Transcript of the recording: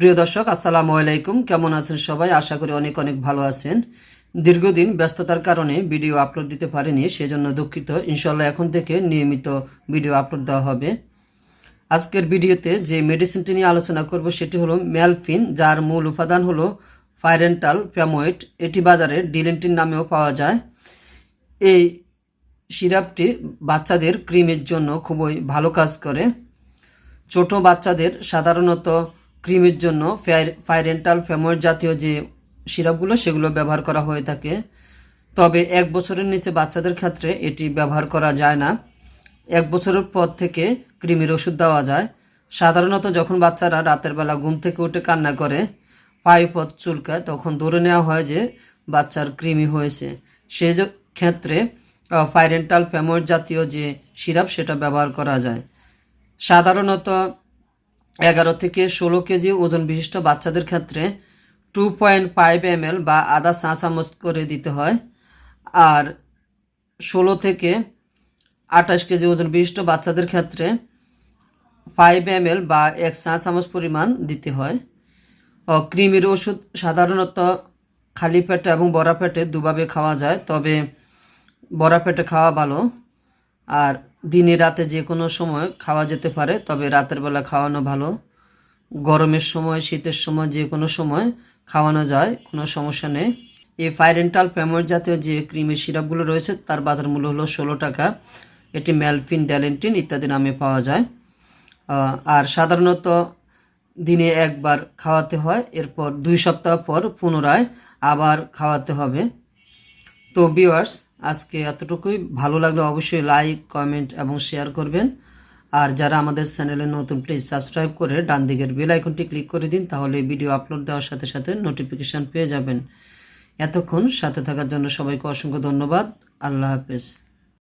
প্রিয় দর্শক, আসসালামু আলাইকুম। কেমন আছেন সবাই? আশা করি অনেক অনেক ভালো আছেন। দীর্ঘদিন ব্যস্ততার কারণে ভিডিও আপলোড দিতে পারিনি, সেজন্য দুঃখিত। ইনশাল্লাহ এখন থেকে নিয়মিত ভিডিও আপলোড দেওয়া হবে। আজকের ভিডিওতে যে মেডিসিনটি নিয়ে আলোচনা করব, সেটি হলো ম্যালফিন, যার মূল উপাদান হলো ফাইরেন্টাল প্যামোয়েট এটি বাজারে ডিলেন্টিন নামেও পাওয়া যায়। এই সিরাপটি বাচ্চাদের ক্রিমের জন্য খুবই ভালো কাজ করে। ছোট বাচ্চাদের সাধারণত ক্রিমের জন্য ফাইরেন্টাল ফেমোয়েড জাতীয় যে সিরাপগুলো, সেগুলো ব্যবহার করা হয়ে থাকে। তবে এক বছরের নিচে বাচ্চাদের ক্ষেত্রে এটি ব্যবহার করা যায় না। এক বছরের পর থেকে ক্রিমের ওষুধ দেওয়া যায়। সাধারণত যখন বাচ্চারা রাতের বেলা ঘুম থেকে উঠে কান্না করে, পায়ে পথ চুলকায়, তখন ধরে নেওয়া হয় যে বাচ্চার কৃমি হয়েছে। সেই ক্ষেত্রে ফাইরেন্টাল ফেমোয়েড জাতীয় যে সিরাপ, সেটা ব্যবহার করা যায়। সাধারণত এগারো থেকে ষোলো কেজি ওজন বিশিষ্ট বাচ্চাদের ক্ষেত্রে two point five M L বা আধা চা চামচ করে দিতে হয়। আর ষোলো থেকে আঠাশ কেজি ওজন বিশিষ্ট বাচ্চাদের ক্ষেত্রে ফাইভ এম বা এক চা চামচ পরিমাণ দিতে হয়। ও কৃমির ওষুধ সাধারণত খালি পেটে এবং বড়া পেটে দুভাবে খাওয়া যায়, তবে বড়া পেটে খাওয়া ভালো। আর দিনে রাতে যে কোনো সময় খাওয়া যেতে পারে, তবে রাতের বেলা খাওয়ানো ভালো। গরমের সময়, শীতের সময় যে কোনো সময় খাওয়ানো যায়, কোনো সমস্যা নেই। এই ফাইরেন্টাল প্যামোয়েড জাতীয় যে ক্রিমের সিরাপগুলো রয়েছে, তার বাজার মূল্য হলো ষোলো টাকা। এটি ম্যালফিন ড্যালেন্টিন ইত্যাদি নামে পাওয়া যায়। আর সাধারণত দিনে একবার খাওয়াতে হয়, এরপর দুই সপ্তাহ পর পুনরায় আবার খাওয়াতে হবে। তো ভিউয়ার্স আজকে এতটুকুই। ভালো লাগলে অবশ্যই লাইক কমেন্ট এবং শেয়ার করবেন। আর যারা আমাদের চ্যানেলে নতুন প্লিজ সাবস্ক্রাইব করে ডান দিকের বেল আইকনটি ক্লিক করে দিন, তাহলে ভিডিও আপলোড দেওয়ার সাথে সাথে নোটিফিকেশান পেয়ে যাবেন। এতক্ষণ সাথে থাকার জন্য সবাইকে অসংখ্য ধন্যবাদ। আল্লাহ হাফেজ।